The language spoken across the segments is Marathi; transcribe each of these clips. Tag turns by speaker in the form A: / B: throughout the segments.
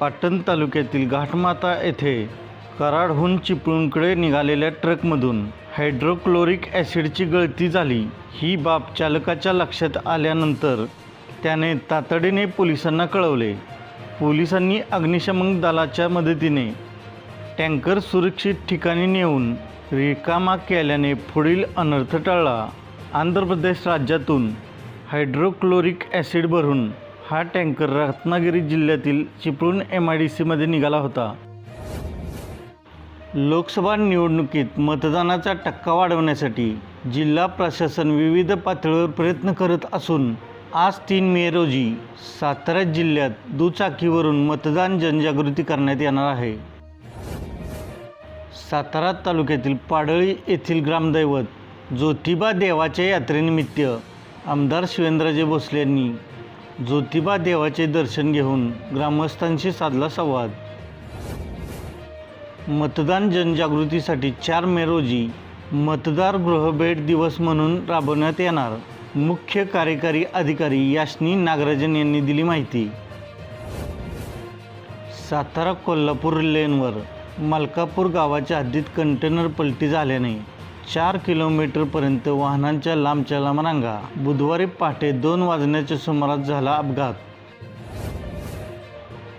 A: पाटण तालुक्यातील घाटमाता येथे कराडहून चिपळूणकडे निघालेल्या ट्रकमधून हायड्रोक्लोरिक ॲसिडची गळती झाली. ही बाब चालकाच्या लक्षात आल्यानंतर त्याने तातडीने पोलिसांना कळवले. पोलिसांनी अग्निशमन दलाच्या मदतीने टँकर सुरक्षित ठिकाणी नेऊन रिकामा केल्याने पुढील अनर्थ टळला. आंध्र प्रदेश राज्यातून हायड्रोक्लोरिक ॲसिड भरून हा टँकर रत्नागिरी जिल्ह्यातील चिपळूण एम आय डी सीमध्ये निघाला होता. लोकसभा निवडणुकीत मतदानाचा टक्का वाढवण्यासाठी जिल्हा प्रशासन विविध पातळीवर प्रयत्न करत असून आज तीन मे रोजी सातारा जिल्ह्यात दुचाकीवरून मतदान जनजागृती करण्यात येणार आहे. सातारा तालुक्यातील पाडळी येथील ग्रामदैवत ज्योतिबा देवाच्या यात्रेनिमित्त आमदार शिवेंद्रजी भोसले यांनी ज्योतिबा देवाचे दर्शन घेऊन ग्रामस्थांशी साधला संवाद. मतदान जनजागृतीसाठी चार मे रोजी मतदार गृहभेट दिवस म्हणून राबवण्यात येणार. मुख्य कार्यकारी अधिकारी याशनी नागराजन यांनी दिली माहिती. सातारा कोल्हापूर लेनवर मलकापूर गावाच्या हद्दीत कंटेनर पलटी झाल्याने चार किलोमीटरपर्यंत वाहनांच्या लांबच्या लांब रांगा बुधवारी पहाटे दोन वाजण्याच्या सुमारास झाला अपघात.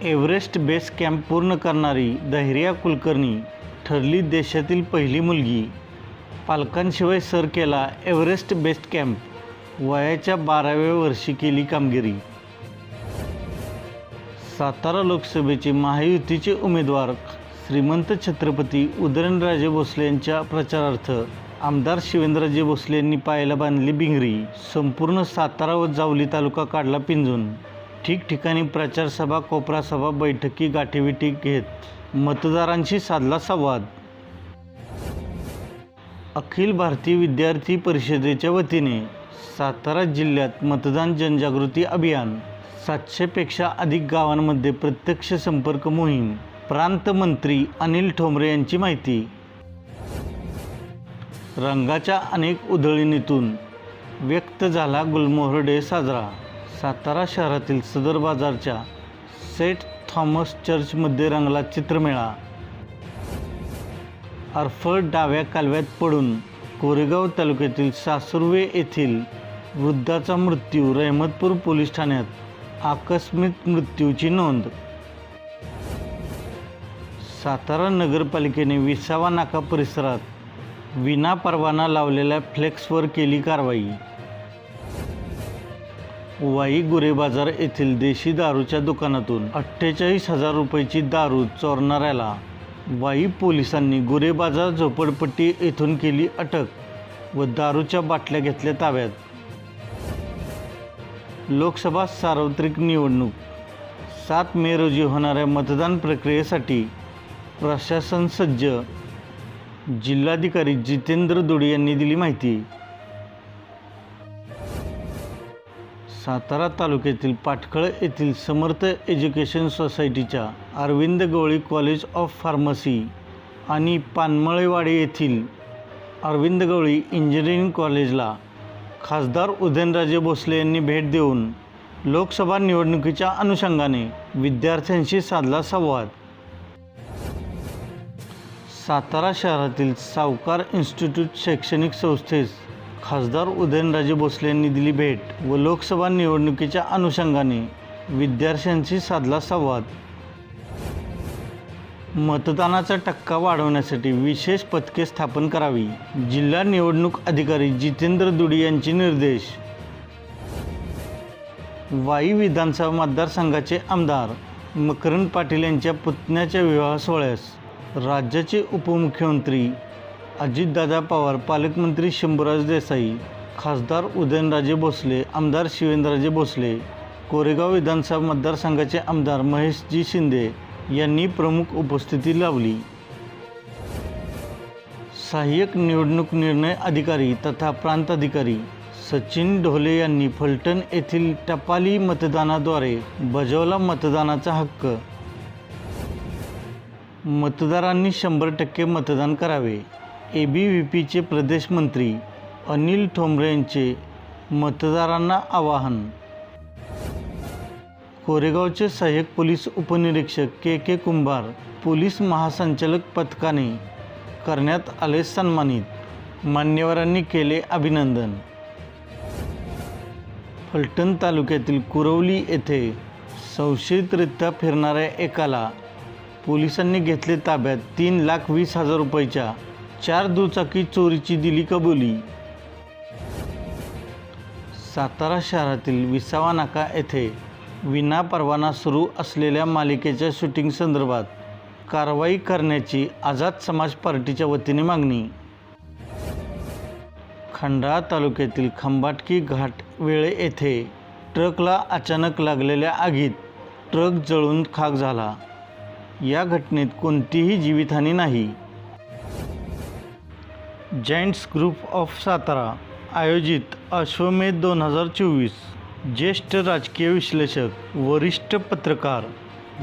A: एव्हरेस्ट बेस कॅम्प पूर्ण करणारी धैर्या कुलकर्णी ठरली देशातील पहिली मुलगी. पालकांशिवाय सर केला एव्हरेस्ट बेस कॅम्प. वयाच्या बाराव्या वर्षी केली कामगिरी. सातारा लोकसभेचे महायुतीचे उमेदवार श्रीमंत छत्रपती उदयनराजे भोसले यांच्या प्रचारार्थ आमदार शिवेंद्रजे भोसले यांनी पायाला बांधली बिंगरी. संपूर्ण सातारा व जावली तालुका काढला पिंजून. ठिकठिकाणी प्रचारसभा कोपरासभा कोपरा सभा बैठकी गाठीविटी घेत मतदारांशी साधला संवाद. अखिल भारतीय विद्यार्थी परिषदेच्या वतीने सातारा जिल्ह्यात मतदान जनजागृती अभियान सातशेपेक्षा अधिक गावांमध्ये प्रत्यक्ष संपर्क मोहीम प्रांतमंत्री अनिल ठोंबरे यांची माहिती. रंगाच्या अनेक उधळणीतून व्यक्त झाला गुलमोहर डे साजरा. सातारा शहरातील सदर बाजारच्या सेंट थॉमस चर्चमध्ये रंगला चित्रमेळा. अर्फळ डाव्या कालव्यात पडून कोरेगाव तालुक्यातील सासुर्वे येथील वृद्धाचा मृत्यू रहमतपूर पोलीस ठाण्यात आकस्मिक मृत्यूची नोंद सातारा नगरपालिकेने विसावा नाका परिसरात विना परवाना लावलेल्या फ्लेक्सवर केली कारवाई. वाई गुरे बाजार येथील देशी दारूच्या दुकानातून अठ्ठेचाळीस हजार रुपयाची दारू चोरणाऱ्याला वाई पोलिसांनी गुरे बाजार झोपडपट्टी येथून केली अटक व दारूच्या बाटल्या घेतल्या ताब्यात. लोकसभा सार्वत्रिक निवडणूक सात मे रोजी होणाऱ्या मतदान प्रक्रियेसाठी प्रशासन सज्ज जिल्हाधिकारी जितेंद्र दुडी यांनी दिली माहिती. सातारा तालुक्यातील पाटखळ येथील समर्थ एज्युकेशन सोसायटीच्या Arvind Gawali college of pharmacy आणि पानमळेवाडी येथील अरविंद गवळी इंजिनिअरिंग कॉलेजला खासदार उदयनराजे भोसले यांनी भेट देऊन लोकसभा निवडणुकीच्या अनुषंगाने विद्यार्थ्यांशी साधला संवाद. सातारा शहरातील सावकार इन्स्टिट्यूट शैक्षणिक संस्थेस खासदार उदयनराजे भोसले यांनी दिली भेट व लोकसभा निवडणुकीच्या अनुषंगाने विद्यार्थ्यांशी साधला संवाद. मतदानाचा टक्का वाढवण्यासाठी विशेष पथके स्थापन करावी जिल्हा निवडणूक अधिकारी जितेंद्र दुडी यांचे निर्देश. वाई विधानसभा मतदारसंघाचे आमदार मकरंद पाटील यांच्या पुतण्याच्या विवाह सोहळ्यास राज्याचे उपमुख्यमंत्री अजितदादा पवार पालकमंत्री शंभूराज देसाई खासदार उदयनराजे भोसले आमदार शिवेंद्रराजे भोसले कोरेगाव विधानसभा मतदारसंघाचे आमदार महेशजी शिंदे यांनी प्रमुख उपस्थिती लावली. सहाय्यक निवडणूक निर्णय अधिकारी तथा प्रांत अधिकारी सचिन ढोले यांनी फलटण येथील टपाली मतदानाद्वारे बजावला मतदानाचा हक्क मतदारांनी शंभर टक्के मतदान करावे. ए बी व्ही पीचे प्रदेश मंत्री अनिल ठोंबरे यांचे मतदारांना आवाहन. कोरेगावचे सहाय्यक पोलीस उपनिरीक्षक के के कुंभार पोलीस महासंचालक पथकाने करण्यात आले सन्मानित. मान्यवरांनी केले अभिनंदन. फलटण तालुक्यातील कुरवली येथे संशयितरित्या फिरणाऱ्या एकाला पोलिसांनी घेतले ताब्यात तीन लाख वीस हजार रुपयाच्या चार दुचाकी चोरीची दिली कबुली. सातारा शहरातील विसावा नाका येथे विनापरवाना सुरू असलेल्या मालिकेच्या शूटिंग संदर्भात कारवाई करण्याची आझाद समाज पार्टीच्या वतीने मागणी. खंडाळा तालुक्यातील खंबाटकी घाट वेळे येथे ट्रकला अचानक लागलेल्या आगीत ट्रक जळून खाक झाला. या घटनेत कोणतीही जीवितहानी नाही. जायंट्स ग्रुप ऑफ सातारा आयोजित अश्वमेध दोन हजार चोवीस ज्येष्ठ राजकीय विश्लेषक वरिष्ठ पत्रकार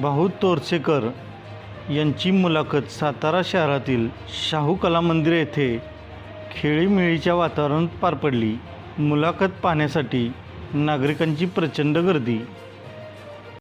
A: भाऊ तोरसेकर यांची मुलाखत सातारा शहरातील शाहू कला मंदिर येथे खेळीमेळीच्या वातावरणात पार पडली. मुलाखत पाहण्यासाठी नागरिकांची प्रचंड गर्दी